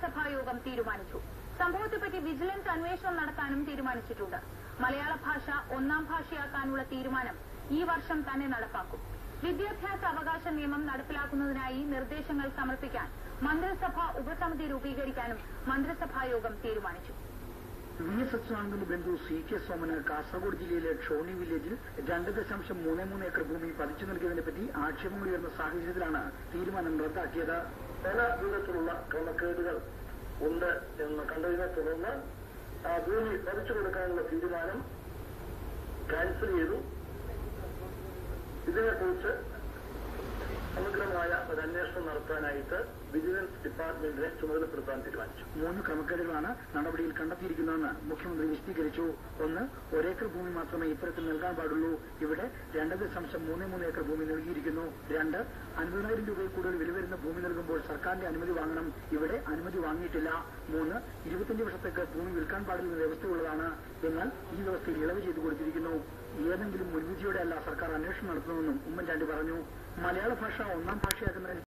മന്ത്രിസഭാ യോഗം തീരുമാനിച്ചു. സംഭവത്തെപ്പറ്റി വിജിലൻസ് അന്വേഷണം നടത്താനും തീരുമാനിച്ചിട്ടുണ്ട്. മലയാള ഭാഷ ഒന്നാം ഭാഷയാക്കാനുള്ള തീരുമാനം ഈ വർഷം തന്നെ നടപ്പാക്കും. വിദ്യാഭ്യാസ അവകാശ നിയമം നടപ്പിലാക്കുന്നതിനായി നിർദ്ദേശങ്ങൾ സമർപ്പിക്കാൻ മന്ത്രിസഭ ഉപസമിതി രൂപീകരിക്കാനും മന്ത്രിസഭായോഗം തീരുമാനിച്ചു. വി എസ് അച്യുതാനന്ദന്റെ ബന്ധു സി കെ സോമന് കാസർഗോഡ് ജില്ലയിലെ ഷോണി വില്ലേജിൽ രണ്ട് ദശാംശം മൂന്ന് മൂന്ന് ഏക്കർ ഭൂമി പതിച്ചു നൽകിയതിനെപ്പറ്റി ആക്ഷേപം ഉയർന്ന സാഹചര്യത്തിലാണ് തീരുമാനം റദ്ദാക്കിയത്. പല വിധത്തിലുള്ള ക്രമക്കേടുകൾ ഉണ്ട് എന്ന് കണ്ടതിനെ തുടർന്ന് ആ ഭൂമി പതിച്ചു കൊടുക്കാനുള്ള തീരുമാനം ക്യാൻസൽ ചെയ്തു. ഇതിനെക്കുറിച്ച് സമഗ്രമായ ഒരു അന്വേഷണം നടത്താനായിട്ട് വിജിലൻസ് ഡിപ്പാർട്ട്മെന്റിനെ ചുമതലപ്പെടുത്താൻ തീരുമാനിച്ചു. മൂന്ന് ക്രമക്കേടുകളാണ് നടപടിയിൽ കണ്ടെത്തിയിരിക്കുന്നതെന്ന് മുഖ്യമന്ത്രി വിശദീകരിച്ചു. ഒന്ന് ഒരേക്കർ ഭൂമി മാത്രമേ ഇത്തരത്തിൽ നൽകാൻ പാടുള്ളൂ. ഇവിടെ രണ്ട് ദശാംശം മൂന്ന് മൂന്ന് ഏക്കർ ഭൂമി രണ്ട് അൻപതിനായിരം രൂപയിൽ കൂടുതൽ വില വരുന്ന ഭൂമി നൽകുമ്പോൾ സർക്കാരിന്റെ അനുമതി വാങ്ങണം. ഇവിടെ അനുമതി വാങ്ങിയിട്ടില്ല. മൂന്ന് ഇരുപത്തിയഞ്ച് വർഷത്തേക്ക് ഭൂമി വിൽക്കാൻ പാടില്ലെന്ന വ്യവസ്ഥയുള്ളതാണ്. എന്നാൽ ഈ വ്യവസ്ഥയിൽ ഇളവ് ചെയ്തു കൊടുത്തിരിക്കുന്നു. ഏതെങ്കിലും മുൻവിധിയോടെ അല്ല സർക്കാർ അന്വേഷണം നടത്തുന്നതെന്നും ഉമ്മൻചാണ്ടി പറഞ്ഞു. മലയാള ഭാഷ ഒന്നാം ഭാഷയാക്കുന്നതിന്